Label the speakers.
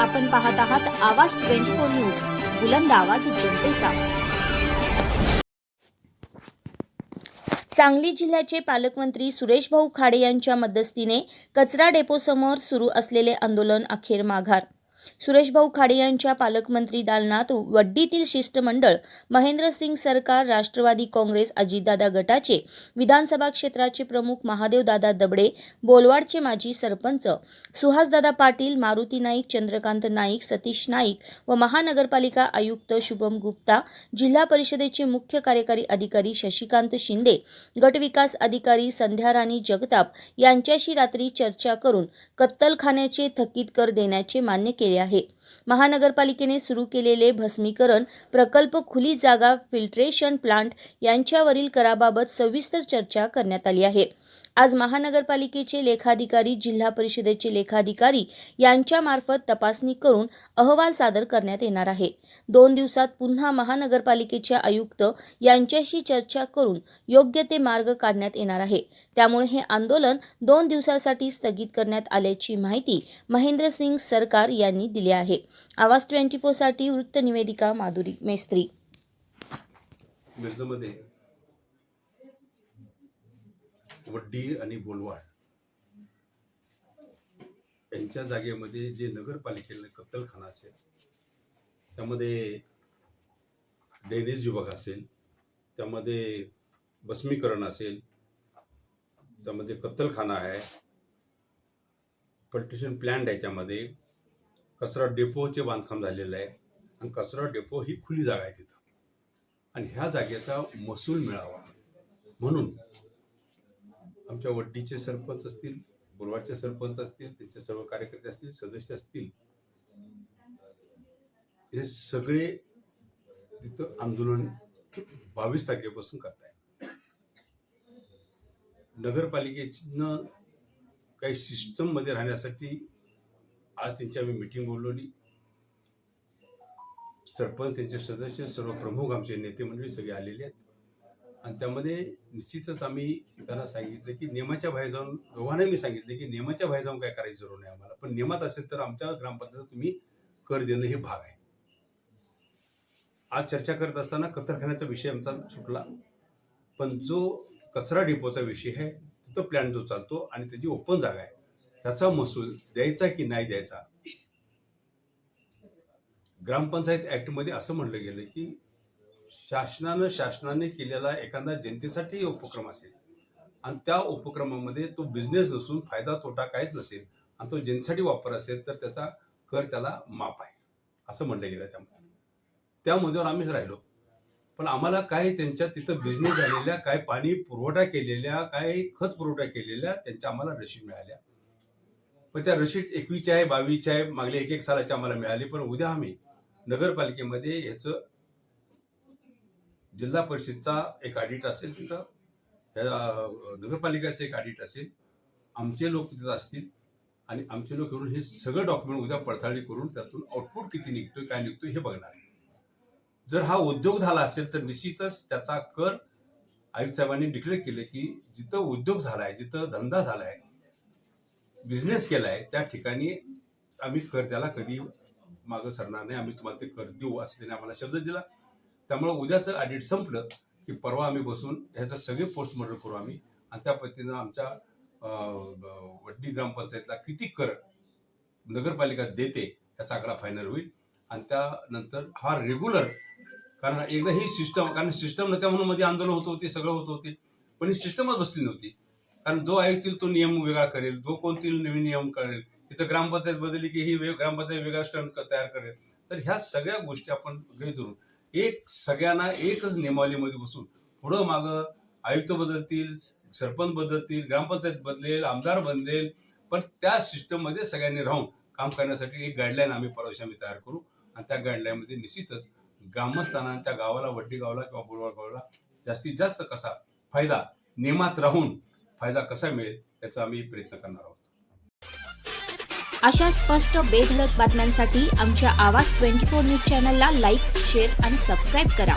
Speaker 1: आपण पाहत आहात आवाज ट्वेंटी फोर न्यूज. बुलंद आवाज जनतेचा. सांगली जिल्ह्याचे पालकमंत्री सुरेश भाऊ खाडे यांच्या मध्यस्थीने कचरा डेपोसमोर सुरू असलेले आंदोलन अखेर माघार. सुरेशभाऊ खाडे यांच्या पालकमंत्री दालनात वड्डीतील शिष्टमंडळ महेंद्रसिंग सरकार राष्ट्रवादी काँग्रेस अजितदादा गटाचे विधानसभा क्षेत्राचे प्रमुख महादेवदादा दबडे बोलवाडचे माजी सरपंच सुहासदादा पाटील मारुती नाईक चंद्रकांत नाईक सतीश नाईक व महानगरपालिका आयुक्त शुभम गुप्ता जिल्हा परिषदेचे मुख्य कार्यकारी अधिकारी शशिकांत शिंदे गटविकास अधिकारी संध्या राणी जगताप यांच्याशी रात्री चर्चा करून कत्तलखान्याचे थकीत कर देण्याचे मान्य केले आहे महानगरपालिकेने सुरू केलेले भस्मीकरण प्रकल्प खुली जागा फिल्ट्रेशन प्लांट यांच्यावरील कराबाबत सविस्तर चर्चा करण्यात आली आहे. आज महानगरपालिकेचे लेखाधिकारी जिल्हा परिषदेचे लेखाधिकारी यांच्यामार्फत तपासणी करून अहवाल सादर करण्यात येणार आहे. दोन दिवसात पुन्हा महानगरपालिकेचे आयुक्त यांच्याशी चर्चा करून योग्य ते मार्ग काढण्यात येणार आहे. त्यामुळे हे आंदोलन दोन दिवसासाठी स्थगित करण्यात आल्याची माहिती महेंद्रसिंग सरकार यांनी दिली आहे. आवाज ट्वेंटी फोरसाठी वृत्तनिवेदिका माधुरी मेस्त्री.
Speaker 2: मिरजमध्ये वड्डी आणि बोलवाड यांच्या जागेमध्ये जे नगरपालिकेने कत्तलखाना असेल त्यामध्ये ड्रेनेज विभाग असेल त्यामध्ये भस्मीकरण असेल त्यामध्ये कत्तलखाना आहे पल्ट्युशन प्लॅन्ट आहे त्यामध्ये. कचरा डेपोचे बांधकाम झालेलं आहे. आणि कचरा डेपो ही खुली जागा आहे तिथं. आणि ह्या जागेचा महसूल मिळावा. म्हणून आमच्या वड्डीचे सरपंच असतील बोलवाडचे सरपंच असतील त्याचे सर्व कार्यकर्ते असतील सदस्य असतील हे सगळे तिथं आंदोलन बावीस तारखेपासून करताय नगरपालिकेनं काही सिस्टममध्ये राहण्यासाठी आज त्यांची आम्ही मिटिंग बोलवली. सरपंच त्यांचे सदस्य सर्व प्रमुख आमचे नेते मंडळी सगळे आलेले आहेत. आणि त्यामध्ये निश्चितच आम्ही त्यांना सांगितलं की नियमाच्या बाहेर जाऊन दोघांना मी सांगितलं की नियमाच्या बाहेर जाऊन काय करायची जरूर नाही आम्हाला. पण नियमात असेल तर आमच्या ग्रामपंचायत तुम्ही कर देणं हे भाग आहे. आज चर्चा करत असताना कतरखान्याचा विषय आमचा सुटला. पण जो कचरा डिपोचा विषय आहे तो प्लॅन जो चालतो आणि त्याची ओपन जागा आहे. त्याचा महसूल द्यायचा की नाही द्यायचा? ग्रामपंचायत ऍक्टमध्ये असं म्हणलं गेलं की शासनानं शासनाने केलेला एखादा जनतेसाठी उपक्रम असेल आणि त्या उपक्रमामध्ये तो बिझनेस नसून फायदा तोटा काहीच नसेल आणि तो जनतेसाठी वापर असेल तर त्याचा कर त्याला माप आहे असं म्हणलं गेलं त्यामध्ये. त्या मुद्द्यावर आम्ही राहिलो. पण आम्हाला काय त्यांच्या तिथं बिझनेस झालेल्या काय पाणी पुरवठा केलेल्या काय खत पुरवठा केलेल्या त्यांच्या आम्हाला रशी मिळाल्या. पण त्या रशीद एकवीसच्या आहे बावीसच्या आहे मागल्या एक एक सालाच्या आम्हाला मिळाली पण उद्या आम्ही नगरपालिकेमध्ये ह्याचं जिल्हा परिषदचा एक ऑडिट असेल तिथं त्या नगरपालिकेचं एक ऑडिट असेल आमचे लोक तिथं असतील आणि आमचे लोक येऊन हे सगळं डॉक्युमेंट उद्या पडताळणी करून त्यातून आउटपुट किती निघतोय काय निघतोय हे बघणार आहे जर हा उद्योग झाला असेल तर निश्चितच त्याचा कर आयुक्त साहेबांनी डिक्लेअर केलं की जिथं उद्योग झालाय जिथं धंदा झालाय बिझनेस केला आहे त्या ठिकाणी आम्ही कर त्याला कधी मागं सरणार नाही. आम्ही तुम्हाला ते कर देऊ असं त्याने आम्हाला शब्द दिला. त्यामुळे उद्याचं ऑडिट संपलं की परवा आम्ही बसून ह्याचं सगळे पोस्टमॉर्टम करू आम्ही. आणि त्या पद्धतीनं आमच्या वड्डी ग्रामपंचायतला किती कर नगरपालिका देते याचा आकडा फायनल होईल. आणि त्यानंतर हा रेग्युलर कारण एकदा ही सिस्टम कारण सिस्टम नका म्हणून मध्ये आंदोलन होत होते सगळं होत होते. पण ही सिस्टमच बसली नव्हती. कारण जो ऐकतील तो नियम वेगळा करेल जो कोणतील नवीन नियम करेल तिथं ग्रामपंचायत बदलली की ही ग्रामपंचायत वेगळा स्टंट तयार करेल. तर ह्या सगळ्या गोष्टी आपण गृहीत धरून एक सगळ्यांना एकच नियमावलीमध्ये बसून पुढं मागं आयुक्त बदलतील सरपंच बदलतील ग्रामपंचायत बदलेल आमदार बदलेल पण त्या सिस्टममध्ये सगळ्यांनी राहून काम करण्यासाठी एक गाईडलाईन आम्ही परवाशी आम्ही तयार करू. आणि त्या गाईडलाईनमध्ये निश्चितच ग्रामस्थांना त्या गावाला वड्डी गावाला किंवा बुडवाड गावाला जास्तीत जास्त कसा फायदा नियमात राहून फायदा कसा मिळेल याचा आम्ही प्रयत्न करणार आहोत.
Speaker 1: अशा स्पष्ट बेधडक बातम्यांसाठी आमच्या आवाज ट्वेंटी फोर न्यूज चॅनलला लाईक शेअर आणि सबस्क्राईब करा.